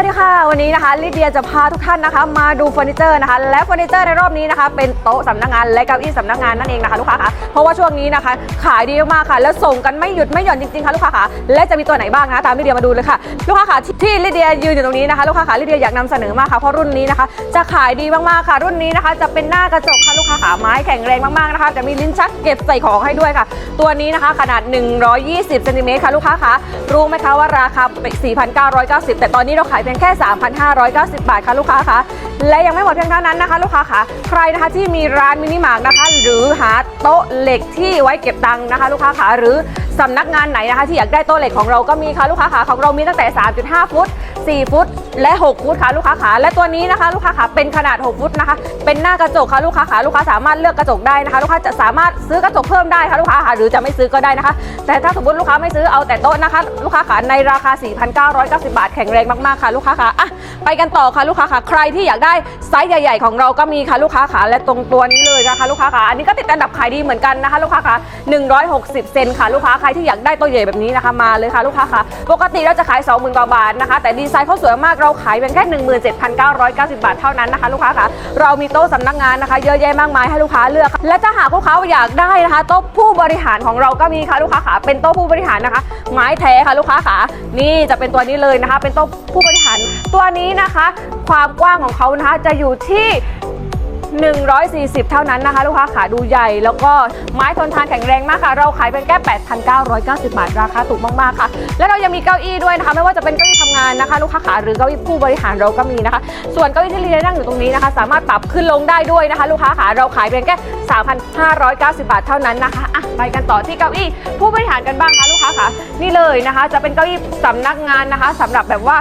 วัสดีค่ะ วันนี้นะคะลิเดียจะพาทุกท่านนะคะ มาดูเฟอร์นิเจอร์นะคะ และเฟอร์นิเจอร์ในรอบนี้นะคะ เป็นโต๊ะสำนักงานและเก้าอี้สำนักงานนั่นเองนะคะลูกค้าค่ะเพราะว่าช่วงนี้นะคะ ขายดีมากค่ะ แล้วส่งกันไม่หยุดไม่หย่อนจริงๆค่ะลูกค้าค่ะและจะมีตัวไหนบ้างนะคะตามลิเดียมาดูเลยค่ะลูกค้าค่ะที่ลิเดียยืนอยู่ตรงนี้นะคะลูกค้าค่ะลิเดียอยากนำเสนอมากค่ะเพราะรุ่นนี้นะคะ จะขายดีมากๆค่ะ รุ่นนี้นะคะ จะเป็นหน้ากระจกค่ะลูก ค้าค่ะไม้แข็งแรงมากๆนะคะ จะมีลิ้นชักเก็บใส่ของให้ด้วยค่ะ ตัวนี้นะคะขนาด 120เซนติเมตรค่ะลูกค้าค่ะรู้ไหมคะว่าราคา 4,990 แต่ตอนนี้เราขายเพียงแค่ 3,590 บาทค่ะลูกค้าค่ะและยังไม่หมดเพียงเท่านั้นนะคะ ลูกค้าค่ะใครนะคะที่มีร้านมินิมาร์กนะคะ หรือหาโต๊ะเหล็กที่ไว้เก็บตังค์นะคะ ลูกค้าค่ะหรือ สำนักงานไหนนะคะที่อยากได้โต๊ะเหล็กของเราก็มีค่ะลูกค้าค่ะของเรามีตั้งแต่ 3.5 ฟุต 4 ฟุต และ 6 ฟุตค่ะลูกค้าขาและตัวนี้นะคะลูกค้าขาเป็นขนาด 6 ฟุตนะคะ เป็นหน้ากระจกค่ะลูกค้าขาลูกค้าสามารถเลือกกระจกได้นะคะ ลูกค้าจะสามารถซื้อกระจกเพิ่มได้ค่ะลูกค้าขาหรือจะไม่ซื้อก็ได้นะคะ แต่ถ้าสมมติลูกค้าไม่ซื้อเอาแต่โต๊ะนะคะ ลูกค้าขาในราคา 4,990 บาท แข็งแรงมากๆค่ะลูกค้าขาอะไปกันต่อค่ะลูกค้าขาใครที่อยากได้ไซส์ใหญ่ ๆ ของเราก็มีค่ะลูกค้าขาและตรงตัวนี้เลยนะคะลูกค้าขาอันนี้ก็ติดอันดับขายดีเหมือนกันนะคะ ลูกค้าขา160 เซนค่ะลูกค้าครที่อยากได้ตัวใหญ่แบบนี้นะคะมาเลยค่ะลูกค้าขาปกติเราจะขาย 20,000กว่าบาทนะคะ แต่ดีไซน์เขาสวยมากเราขายเพียงแค่ 17,990 บาทเท่านั้นนะคะ ลูกค้าค่ะ เรามีโต๊ะสำนักงานนะคะ เยอะแยะมากมายให้ลูกค้าเลือก และถ้าหากลูกค้าอยากได้นะคะโต๊ะผู้บริหารของเราก็มีค่ะลูกค้าขาเป็นโต๊ะผู้บริหารนะคะ ไม้แท้ค่ะลูกค้าขานี่จะเป็นตัวนี้เลยนะคะ เป็นโต๊ะผู้บริหารตัวนี้นะคะ ความกว้างของเขานะคะจะอยู่ที่ 140 เท่านั้นนะคะ ลูกค้าขาดูใหญ่ แล้วก็ไม้ทนทานแข็งแรงมากค่ะ เราขายเป็นแค่ 8,990 บาทราคาถูกมากๆค่ะ และเรายังมีเก้าอี้ด้วยนะคะ ไม่ว่าจะเป็นเก้าอี้ทำงานนะคะ ลูกค้าขาหรือเก้าอี้ผู้บริหารเราก็มีนะคะ ส่วนเก้าอี้ที่ลีเดียนั่งอยู่ตรงนี้นะคะ สามารถปรับขึ้นลงได้ด้วยนะคะ ลูกค้าขาเราขายเพียงแค่ 3,590 บาทเท่านั้นนะคะอะไปกันต่อที่เก้าอี้ผู้บริหารกันบ้างค่ะลูกค้าขานี่เลยนะคะ จะเป็นเก้าอี้สำนักงานนะคะสำหรับแบบว่า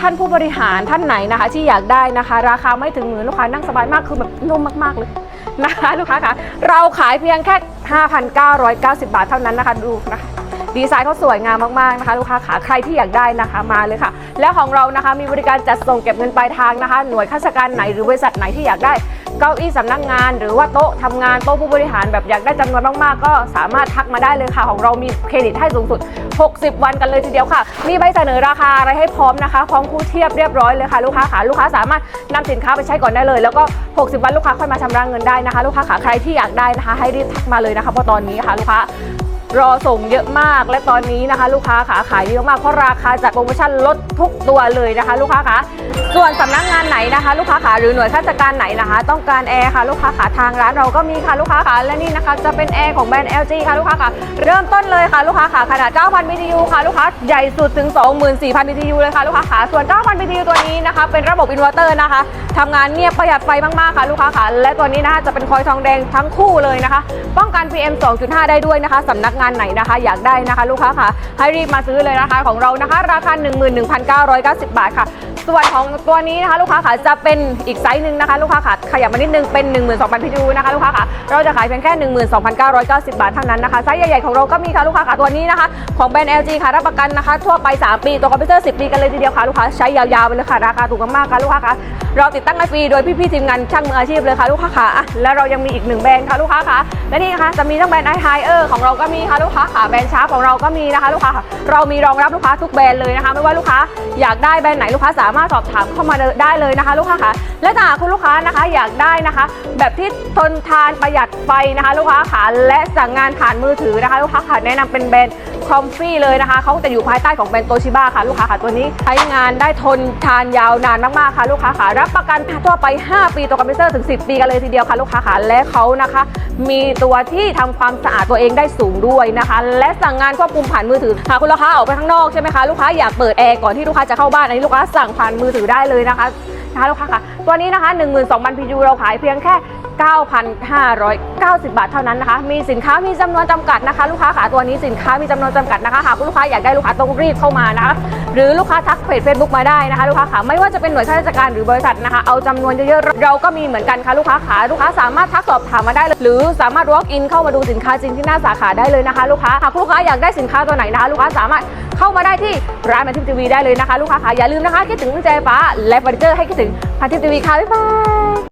ท่านผู้บริหารท่านไหนนะคะ ที่อยากได้นะคะ ราคาไม่ถึงหมื่นลูกค้านั่งสบายมากคือแบบนุ่มมากๆเลยนะคะลูกค้าคะเราขายเพียงแค่ 5,990 บาทเท่านั้นนะคะดูนะคะดีไซน์เขาสวยงามมากๆนะคะ ลูกค้าขาใครที่อยากได้นะคะมาเลยค่ะ แล้วของเรานะคะมีบริการจัดส่งเก็บเงินปลายทางนะคะ หน่วยข้าราชการไหนหรือบริษัทไหนที่อยากได้ เก้าอี้สำนักงาน หรือว่าโต๊ะทำงานโต๊ะผู้บริหารแบบอยากได้จำนวนมากๆ ก็สามารถทักมาได้เลยค่ะ ของเรามีเครดิตให้สูงสุด 60 วันกันเลยทีเดียวค่ะ มีใบเสนอราคาอะไรให้พร้อมนะคะพร้อมคู่เทียบเรียบร้อยเลยค่ะลูกค้าขาลูกค้าสามารถนำสินค้าไปใช้ก่อนได้เลย แล้วก็ 60 วันลูกค้าค่อยมาชำระเงินได้นะคะ ลูกค้าขาใครที่อยากได้นะคะ ให้รีบทักมาเลยนะคะเพราะตอนนี้ค่ะลูกค้า รอส่งเยอะมากและตอนนี้นะคะ ลูกค้าขาขายเยอะมากเพราะราคาจัดโปรโมชั่นลดทุกตัวเลยนะคะ ลูกค้าขาส่วนสำนักงานไหนนะคะ ลูกค้าขาหรือหน่วยราชการไหนนะคะ ต้องการแอร์ค่ะลูกค้าขาทางร้านเราก็มีค่ะลูกค้าขาและนี่นะคะ จะเป็นแอร์ของแบรนด์ LG ค่ะลูกค้าขาเริ่มต้นเลยค่ะลูกค้าขาขนาด 9,000 BTU ค่ะลูกค้าใหญ่สุดถึง 24,000 BTU เลยค่ะลูกค้าขาส่วน 9,000 BTU ตัวนี้นะคะ เป็นระบบอินเวอร์เตอร์นะคะทำงานเงียบประหยัดไฟมากๆค่ะลูกค้าขาและตัวนี้นะคะจะเป็นคอยทองแดงทั้งคู่เลยนะคะ ป้องกัน PM 2.5 ได้ด้วยนะคะสำนักงานไหนนะคะ อยากได้นะคะ ลูกค้าค่ะ ให้รีบมาซื้อเลยนะคะของเรานะคะ ราคา 11,990 บาทค่ะ ส่วนของตัวนี้นะคะ ลูกค้าค่ะจะเป็นอีกไซส์หนึ่งนะคะ ลูกค้าค่ะขยับมานิดนึงเป็น 12,000พิจูนะคะลูกค้าค่ะเราจะขายเพียงแค่ 12,990 บาทเท่านั้นนะคะไซส์ใหญ่ๆของเราก็มีค่ะลูกค้าค่ะตัวนี้นะคะ ของแบรนด์ LG ค่ะรับประกันนะคะ ทั่วไป 3 ปีตัวคอมพิวเตอร์ 10 ปีกันเลยทีเดียวค่ะลูกค้าใช้ยาวๆไปเลยค่ะราคาถูกมากๆค่ะลูกค้าค่ะเราติดตั้งฟรีโดยพี่ๆทีมงานช่างมืออาชีพเลยค่ะลูกค้าค่ะแล้วเรายังมีอีกหนึ่งแบรนด์ค่ะลูกค้าค่ะและนี่นะคะจะมีทั้งแบรนด์ไอไฮเออร์ของเราก็มีค่ะลูกค้าค่ะแบรนด์ชาร์ปของเราก็มีนะคะ ลูกค้าค่ะเรามีรองรับลูกค้าทุกแบรนด์เลยนะคะ ไม่ว่าลูกค้าอยากได้แบรนด์ไหนลูกค้าสามารถสอบถามเข้ามาได้เลยนะคะ ลูกค้าค่ะและถ้าหากคุณลูกค้านะคะอยากได้นะคะ แบบที่ทนทานประหยัดไฟนะคะ ลูกค้าค่ะและสั่งงานผ่านมือถือนะคะ ลูกค้าค่ะแนะนำเป็นแบรนด์ คอมฟี่เลยนะคะ เขาจะอยู่ภายใต้ของแบรนด์โตชิบ้าค่ะ ลูกค้าค่ะตัวนี้ใช้งานได้ทนทานยาวนานมากๆค่ะ ลูกค้าค่ะ รับประกันทั่วไป 5 ปีตัวคอมพิวเตอร์ถึง 10 ปีกันเลยทีเดียวค่ะ ลูกค้าค่ะ และเขานะคะ มีตัวที่ทำความสะอาดตัวเองได้สูงด้วยนะคะ และสั่งงานควบคุมผ่านมือถือหากคุณลูกค้าออกไปข้างนอกใช่ไหมคะลูกค้าอยากเปิดแอร์ก่อนที่ลูกค้าจะเข้าบ้านอันนี้ลูกค้าสั่งผ่านมือถือได้เลยนะคะนะคะลูกค้าค่ะตัวนี้นะคะ 12,000 PU เราขายเพียงแค่ 9,590 บาทเท่านั้นนะคะ มีสินค้ามีจำนวนจำกัดนะคะ ลูกค้าขาตัวนี้สินค้ามีจำนวนจำกัดนะคะ หากลูกค้าอยากได้ลูกค้าต้องรีบเข้ามานะคะ หรือลูกค้าทักเพจ Facebook มาได้นะคะ ลูกค้าขาไม่ว่าจะเป็นหน่วยราชการหรือบริษัทนะคะ เอาจำนวนเยอะๆ เราก็มีเหมือนกันค่ะลูกค้าขาลูกค้าสามารถทักสอบถามมาได้ หรือสามารถ walk in เข้ามาดูสินค้าจริงที่หน้าสาขาได้เลยนะคะ ลูกค้าหากลูกค้าอยากได้สินค้าตัวไหนนะคะ ลูกค้าสามารถเข้ามาได้ที่ร้านพันทิปทีวีได้เลยนะคะ ลูกค้าขาอย่าลืมนะคะคิดถึงใจฟ้าและเฟอร์นิเจอร์ให้คิดถึงพันทิปทีวีค่ะบ๊ายบาย